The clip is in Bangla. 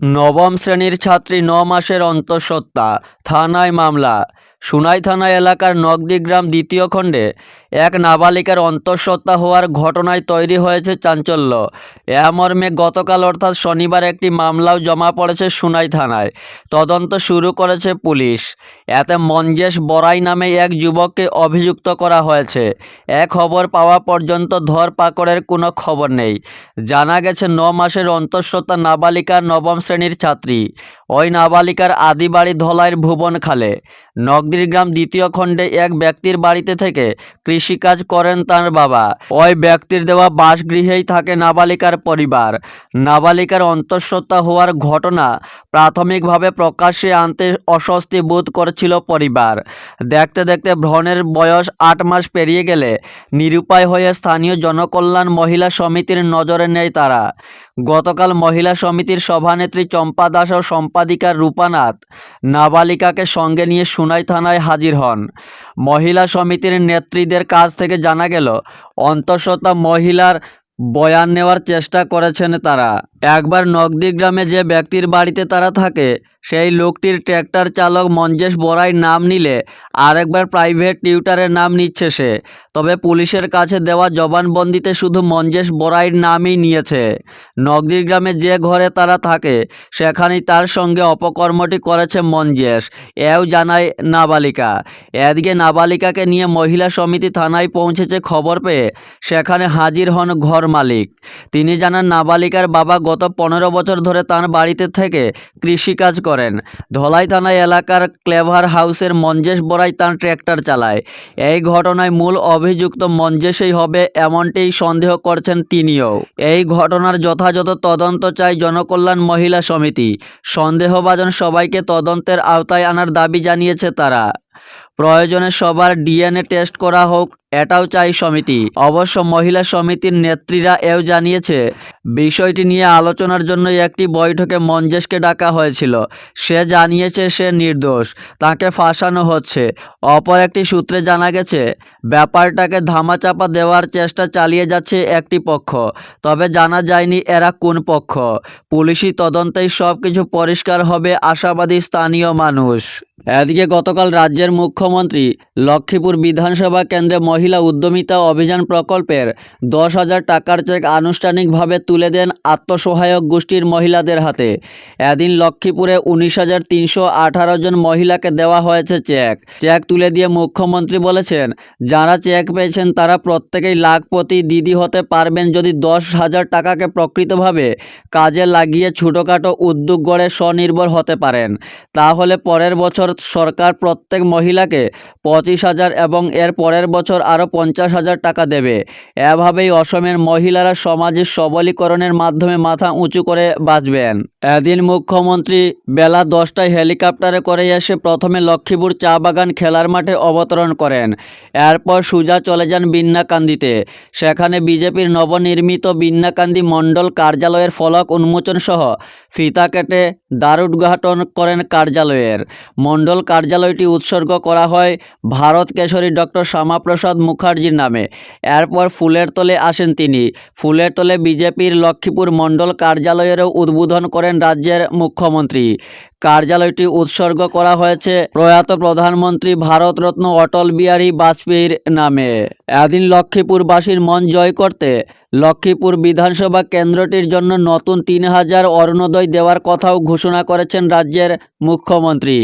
নবম শ্রেণির ছাত্রী ন মাসের অন্তঃসত্ত্বা থানায় মামলা। সুনাই থানা এলাকার নগদিগ্রাম দ্বিতীয় খণ্ডে এক নাবালিকার অন্তঃসত্ত্বা হওয়ার ঘটনায় তৈরি হয়েছে চাঞ্চল্য। মর্মে গতকাল অর্থাৎ শনিবার একটি মামলাও জমা পড়েছে সুনাই থানায়। তদন্ত শুরু করেছে পুলিশ। এতে মঞ্জেশ বড়াই নামে এক যুবককে অভিযুক্ত করা হয়েছে। এক খবর পাওয়া পর্যন্ত ধরপাকড়ের কোনো খবর নেই। জানা গেছে, ন মাসের অন্তঃসত্ত্বা নাবালিকা নবম শ্রেণির ছাত্রী। ওই নাবালিকার আদি বাড়ি ধলাইয়ের ভুবনখালে নগদিরগ্রাম দ্বিতীয় খণ্ডে এক ব্যক্তির বাড়িতে থেকে কৃষিকাজ করেন তার বাবা। ওই ব্যক্তির দেওয়া বাসগৃহেই থাকে নাবালিকার পরিবার। নাবালিকার অন্তঃসত্ত্বা হওয়ার ঘটনা প্রাথমিকভাবে প্রকাশ্যে আনতে অস্বস্তি বোধ করছিল পরিবার। দেখতে দেখতে ভ্রণের বয়স আট মাস পেরিয়ে গেলে নিরুপায় হয়ে স্থানীয় জনকল্যাণ মহিলা সমিতির নজরে নেয় তারা। গতকাল মহিলা সমিতির সভানেত্রী চম্পা দাস ও সম্পাদিকা রূপানাথ নাবালিকাকে সঙ্গে নিয়ে সুনাই থানায় হাজির হন। মহিলা সমিতির নেত্রীদের কাছ থেকে জানা গেল, অন্তঃসত্ত্বা মহিলার বয়ান নেওয়ার চেষ্টা করেছেন তারা। একবার নগদি গ্রামে যে ব্যক্তির বাড়িতে তারা থাকে, সেই লোকটির ট্র্যাক্টর চালক মঞ্জেশ বড়াই নাম নিলে আরেকবার প্রাইভেট টিউটারের নাম নিচ্ছে সে। তবে পুলিশের কাছে দেওয়া জবানবন্দিতে শুধু মঞ্জেশ বড়াইয়ের নামই নিয়েছে। নগদির গ্রামে যে ঘরে তারা থাকে, সেখানেই তার সঙ্গে অপকর্মটি করেছে মঞ্জেশ, এও জানায় নাবালিকা। এদিকে নাবালিকাকে নিয়ে মহিলা সমিতি থানায় পৌঁছেছে খবর পেয়ে সেখানে হাজির হন ঘর মালিক। তিনি জানান, নাবালিকার বাবা গত পনেরো বছর ধরে তার বাড়িতে থেকে কৃষিকাজ করেন। ধলাই থানা এলাকার ক্লেভার হাউসের মঞ্জেশ বড়াই তার ট্র্যাক্টর চালায়। এই ঘটনায় মূল অভিযুক্ত মঞ্জেশই হবে এমনটিই সন্দেহ করছেন তিনিও। এই ঘটনার যথাযথ তদন্ত চাই জনকল্যাণ মহিলা সমিতি। সন্দেহভাজন সবাইকে তদন্তের আওতায় আনার দাবি জানিয়েছে তারা। প্রয়োজনে সবার ডিএনএ টেস্ট করা হোক, এটাও চাই সমিতি। অবশ্য মহিলা সমিতির নেত্রীরা এও জানিয়েছে, বিষয়টি নিয়ে আলোচনার জন্য একটি বৈঠকে মঞ্জেশকে ডাকা হয়েছিল। সে জানিয়েছে, সে নির্দোষ, তাকে ফাঁসানো হচ্ছে। অপর একটি সূত্রে জানা গেছে, ব্যাপারটাকে ধামাচাপা দেওয়ার চেষ্টা চালিয়ে যাচ্ছে একটি পক্ষ। তবে জানা যায়নি এরা কোন পক্ষ। পুলিশি তদন্তেই সব কিছু পরিষ্কার হবে আশাবাদী স্থানীয় মানুষ। এদিকে গতকাল রাজ্যের মুখ্যমন্ত্রী লক্ষ্মীপুর বিধানসভা কেন্দ্রে মহিলা উদ্যমিতা অভিযান প্রকল্পের দশ হাজার টাকার চেক আনুষ্ঠানিকভাবে তুলে দেন আত্মসহায়ক গোষ্ঠীর মহিলাদের হাতে। এদিন লক্ষ্মীপুরে উনিশ হাজার তিনশো আঠারো জন মহিলাকে দেওয়া হয়েছে চেক। চেক তুলে দিয়ে মুখ্যমন্ত্রী বলেছেন, যারা চেক পেয়েছেন, তারা প্রত্যেকেই লাখপতি দিদি হতে পারবেন যদি দশ হাজার টাকাকে প্রকৃতভাবে কাজে লাগিয়ে ছোটোখাটো উদ্যোগ গড়ে স্বনির্ভর হতে পারেন। তাহলে পরের বছর সরকার প্রত্যেক মহিলাকে পঁচিশ হাজার এবং এর পরের বছর আরও পঞ্চাশ হাজার টাকা দেবে। এভাবেই অসমের মহিলারা সমাজের সবলীকরণের মাধ্যমে মাথা উঁচু করে বাঁচবেন। এদিন মুখ্যমন্ত্রী বেলা দশটায় হেলিকপ্টারে করে এসে প্রথমে লক্ষ্মীপুর চা বাগান খেলার মাঠে অবতরণ করেন। এরপর সুজা চলে যান বিন্নাকান্দিতে সেখানে বিজেপির নবনির্মিত বিন্নাকান্দি মণ্ডল কার্যালয়ের ফলক উন্মোচন সহ ফিতা কেটে দ্বার উদ্ঘাটন করেন কার্যালয়ের। মণ্ডল কার্যালয়টি উৎসর্গ করা হয় ভারত কেশরী ডক্টর শ্যামাপ্রসাদ মুখার্জির নামে। এরপর ফুলের তলে আসেন তিনি। ফুলের তলে বিজেপির লক্ষ্মীপুর মণ্ডল কার্যালয়েরও উদ্বোধন করেন রাজ্যের মুখ্যমন্ত্রী। কার্যালয়টি উৎসর্গ করা হয়েছে প্রয়াত প্রধানমন্ত্রী ভারতরত্ন অটল বিহারী বাজপেয়ীর নামে। এদিন লক্ষ্মীপুরবাসীর মন জয় করতে লক্ষ্মীপুর বিধানসভা কেন্দ্রটির জন্য নতুন তিন হাজার অরুণোদয় দেওয়ার কথাও ঘোষণা করেছেন রাজ্যের মুখ্যমন্ত্রী।